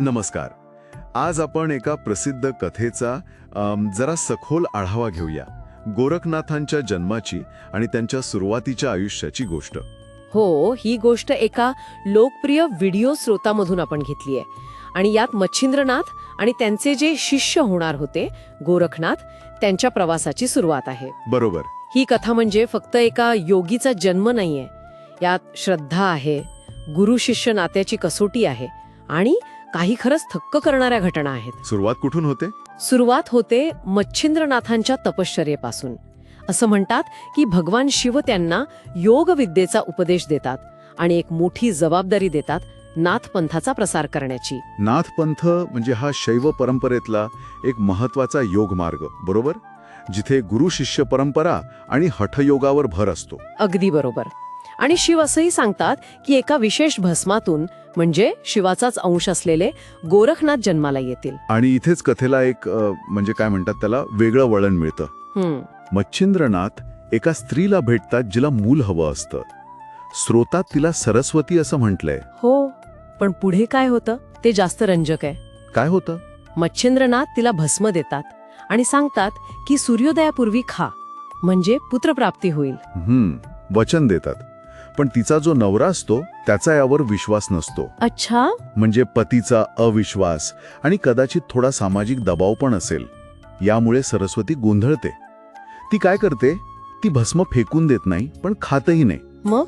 नमस्कार. आज आपण एका प्रसिद्ध कथेचा जरा सखोल आढावा घेऊया. गोरखनाथांच्या जन्माची आणि त्यांच्या सुरुवातीच्या आयुष्याची गोष्ट. हो ही गोष्ट एका लोकप्रिय व्हिडिओ स्रोतामधून आपण घेतली आहे. आणि यात मच्छिंद्रनाथ आणि त्यांचे जे शिष्य होणार होते गोरखनाथ त्यांच्या प्रवासाची सुरुवात आहे. बरोबर. ही कथा म्हणजे फक्त एका योगीचा जन्म नाहीये. यात श्रद्धा आहे गुरु शिष्य नात्याची कसोटी आहे आणि काही खरंच थक्क करणाऱ्या घटना आहेत. सुरुवात कुठून होते? सुरुवात होते मच्छिंद्रनाथांच्या तपश्चर्येपासून. असं म्हणतात की भगवान शिव त्यांना योग विद्येचा उपदेश देतात आणि एक मोठी जबाबदारी देतात नाथपंथाचा प्रसार करण्याची. नाथपंथ म्हणजे हा शैव परंपरेतला एक महत्त्वाचा योग मार्ग बरोबर? जिथे गुरु शिष्य परंपरा आणि हठयोगावर भर असतो. अगदी बरोबर. आणि शिव असंही सांगतात की एका विशेष भस्मातून म्हणजे शिवाचाच अंश असलेले गोरखनाथ जन्माला येतील. आणि इथेच कथेला एक म्हणजे काय म्हणतात त्याला वेगळं वळण मिळतं. हम्म. मच्छिंद्रनाथ एका स्त्रीला भेटतात जिला मूल हवं असतं. स्रोतात तिला सरस्वती असं म्हटलंय. हो पण पुढे काय होतं? ते जास्त रंजक आहे. काय होतं? मच्छिंद्रनाथ तिला भस्म देतात आणि सांगतात की सूर्योदयापूर्वी खा म्हणजे पुत्रप्राप्ती होईल. हम्म वचन देतात. पण तिचा जो नवरा असतो त्याचा यावर विश्वास नसतो. अच्छा? म्हणजे पतीचा अविश्वास आणि कदाचित थोडा सामाजिक दबाव पण असेल. यामुळे सरस्वती गोंधळते. ती काय करते? ती भस्म फेकून देत नाही पण खातही नाही. मग?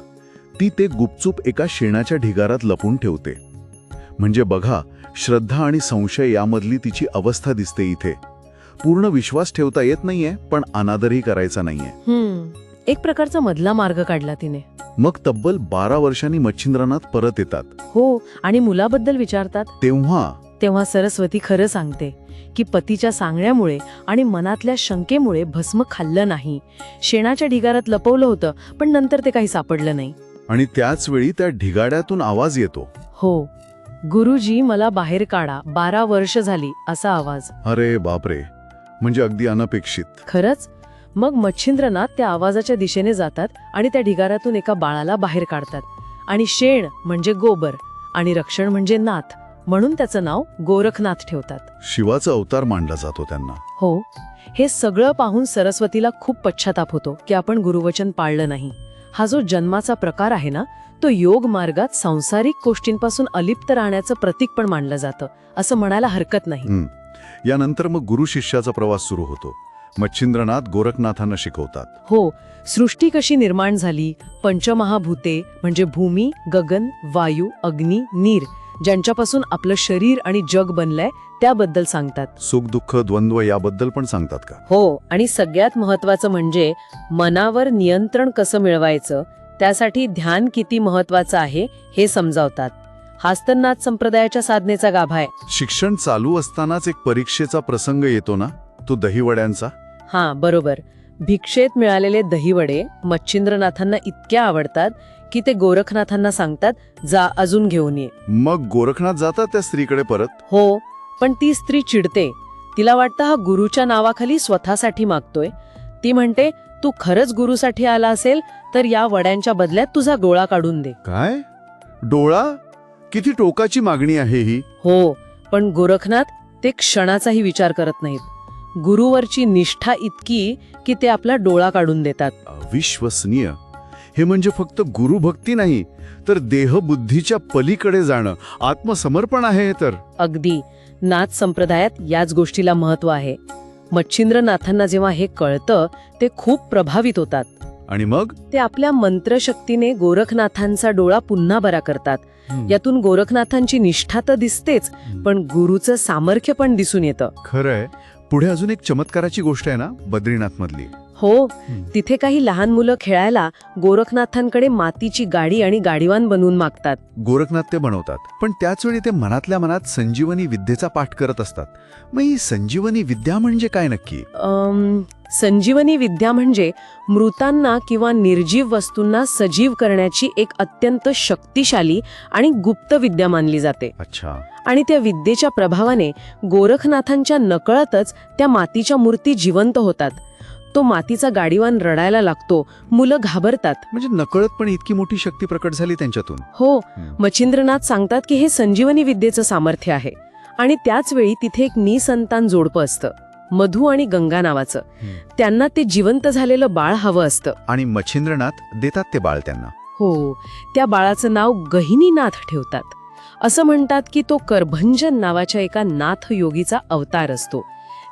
ती ते गुपचूप एका शेणाच्या ढिगारात लपून ठेवते. म्हणजे बघा श्रद्धा आणि संशय यामधली तिची अवस्था दिसते इथे. पूर्ण विश्वास ठेवता येत नाहीये पण अनादरही करायचा नाहीये. एक प्रकारचा मधला मार्ग काढला तिने. मग तब्बल बारा वर्षांनी मच्छिंद्रनाथ परत येतात. हो आणि मुलाबद्दल विचारतात? तेव्हा तेव्हा सरस्वती खरं सांगते की पतीच्या सांगण्यामुळे आणि मनातल्या शंकेमुळे भस्म खाल्लं नाही. शेणाच्या ढिगारात लपवलं होतं पण नंतर ते काही सापडलं नाही. आणि त्याच वेळी त्या ढिगाड्यातून आवाज येतो. हो गुरुजी मला बाहेर काढा बारा वर्ष झाली असा आवाज. अरे बापरे म्हणजे अगदी अनपेक्षित. खरंच? मग मच्छिंद्रनाथ त्या आवाजाच्या दिशेने जातात आणि त्या ढिगाऱ्यातून एका बाळाला बाहेर काढतात. आणि शेण म्हणजे गोबर आणि रक्षण म्हणजे नाथ म्हणून त्याचं नाव गोरखनाथ ठेवतात. शिवाचा अवतार मांडला जातो त्यांना. हो हे सगळं पाहून सरस्वतीला खूप पश्चाताप होतो की आपण गुरुवचन पाळलं नाही. हा जो जन्माचा प्रकार आहे ना तो योग मार्गात सांसारिक गोष्टींपासून अलिप्त राहण्याचं प्रतीक पण मानलं जातं असं म्हणायला हरकत नाही. यानंतर मग गुरु शिष्याचा प्रवास सुरू होतो. मच्छिंद्रनाथ गोरखनाथांना शिकवतात. हो सृष्टी कशी निर्माण झाली? पंचमहाभूते म्हणजे भूमी गगन वायू अग्नी नीर ज्यांच्यापासून आपलं शरीर आणि जग बनलंय त्याबद्दल सांगतात. सुख दुःख द्वंद्व याबद्दल पण सांगतात का? हो आणि सगळ्यात महत्वाचं म्हणजे मनावर नियंत्रण कसं मिळवायचं त्यासाठी ध्यान किती महत्वाचं आहे हे समजावतात. हास्तनाथ संप्रदायाच्या साधनेचा गाभा आहे. शिक्षण चालू असतानाच एक परीक्षेचा प्रसंग येतो ना? तो दहीवड्यांचा? हा बरोबर. भिक्षेत मिळालेले दहीवडे मच्छिंद्रनाथांना इतक्या आवडतात की ते गोरखनाथांना सांगतात जा अजून घेऊन ये. मग गोरखनाथ जातात त्या स्त्रीकडे परत? हो पण ती स्त्री चिडते. तिला वाटतं हा गुरुच्या नावाखाली स्वतःसाठी मागतोय. ती म्हणते तू खरंच गुरुसाठी आला असेल तर या वड्यांच्या बदल्यात तुझा डोळा काढून दे. काय? डोळा? किती टोकाची मागणी आहे ही? हो पण गोरखनाथ ते क्षणाचाही विचार करत नाहीत. गुरुवरची निष्ठा इतकी की ते आपला डोळा काढून देतात. अविश्वसनीय. हे म्हणजे फक्त गुरुभक्ती नाही तर देहबुद्धीच्या पलीकडे जाणं. आत्मसमर्पण आहे हे तर. अगदी. नाथ संप्रदायात याच गोष्टीला महत्त्व आहे. मच्छिंद्रनाथांना जेव्हा हे कळतं ते खूप प्रभावित होतात. आणि मग? ते आपल्या मंत्रशक्तीने गोरखनाथांचा डोळा पुन्हा बरा करतात. यातून गोरखनाथांची निष्ठा तर दिसतेच पण गुरुचं सामर्थ्य पण दिसून येतं. खरंय. पुढे अजून एक चमत्काराची गोष्ट आहे ना बद्रीनाथ मधली हो तिथे काही लहान मुलं खेळायला गोरखनाथांकडे मातीची गाडी आणि गाडीवान बनवून मागतात. गोरखनाथ ते बनवतात पण त्याच वेळी ते मनातल्या मनात संजीवनी विद्येचा पाठ करत असतात. मग ही संजीवनी विद्या म्हणजे काय नक्की? अम, संजीवनी विद्या म्हणजे मृतांना किंवा निर्जीव वस्तूंना सजीव करण्याची एक अत्यंत शक्तिशाली आणि गुप्त विद्या मानली जाते. अच्छा. आणि त्या विद्येच्या प्रभावाने गोरखनाथांच्या नकळतच त्या मातीच्या मूर्ती जिवंत होतात. तो मातीचा गाडीवान रडायला लागतो मुलं घाबरतात. म्हणजे नकळतपणे इतकी मोठी शक्ती प्रकट झाली त्यांच्यातून. हो हं. मच्छिंद्रनाथ सांगतात की हे संजीवनी विद्येचं सामर्थ्य आहे. आणि त्याच वेळी तिथे एक निसंतान जोडपं असतं. मधु आणि गंगा नावाचं. त्यांना ते जिवंत झालेलं बाळ हवं असतं. आणि मच्छिंद्रनाथ देतात ते बाळ त्यांना. हो त्या बाळाचं नाव गहिनीनाथ ठेवतात. असं म्हणतात की तो करभंजन नावाच्या एका नाथ योगीचा अवतार असतो.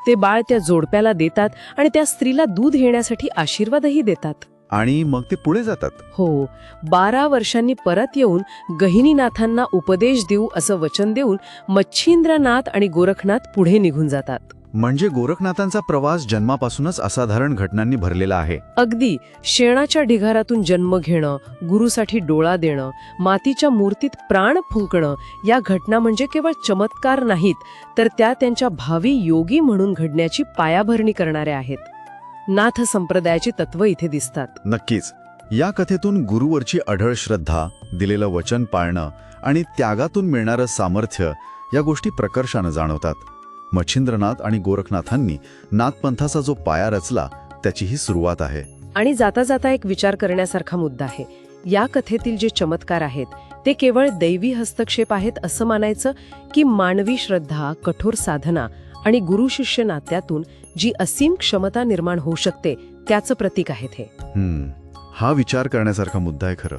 ते बाळ त्या जोडप्याला देतात आणि त्या स्त्रीला दूध घेण्यासाठी आशीर्वादही देतात. आणि मग ते पुढे जातात. हो बारा वर्षांनी परत येऊन गहिनीनाथांना उपदेश देऊ असं वचन देऊन मच्छिंद्रनाथ आणि गोरखनाथ पुढे निघून जातात. म्हणजे गोरखनाथांचा प्रवास जन्मापासूनच असाधारण घटनांनी भरलेला आहे. अगदी शेणाच्या ढिगारातून जन्म घेणं गुरुसाठी डोळा देणं मातीच्या मूर्तीत प्राण फुंकणं या घटना म्हणजे केवळ चमत्कार नाहीत तर त्या त्यांच्या भावी योगी म्हणून घडण्याची पायाभरणी करणाऱ्या आहेत. नाथ संप्रदायाची तत्व इथे दिसतात. नक्कीच. या कथेतून गुरुवरची अढळ श्रद्धा दिलेलं वचन पाळणं आणि त्यागातून मिळणारं सामर्थ्य या गोष्टी प्रकर्षानं जाणवतात. मच्छिंद्रनाथ आणि गोरखनाथांनी नाथपंथाचा जो पाया रचला त्याची ही सुरुवात आहे. आणि जाता जाता एक विचार करण्यासारखा मुद्दा आहे. या कथेतील जे चमत्कार आहेत ते केवळ दैवी हस्तक्षेप आहेत असं मानायचं की मानवी श्रद्धा कठोर साधना आणि गुरु शिष्य नात्यातून जी असीम क्षमता निर्माण होऊ शकते त्याचं प्रतीक आहेत हे. हा विचार करण्यासारखा मुद्दा आहे खरं.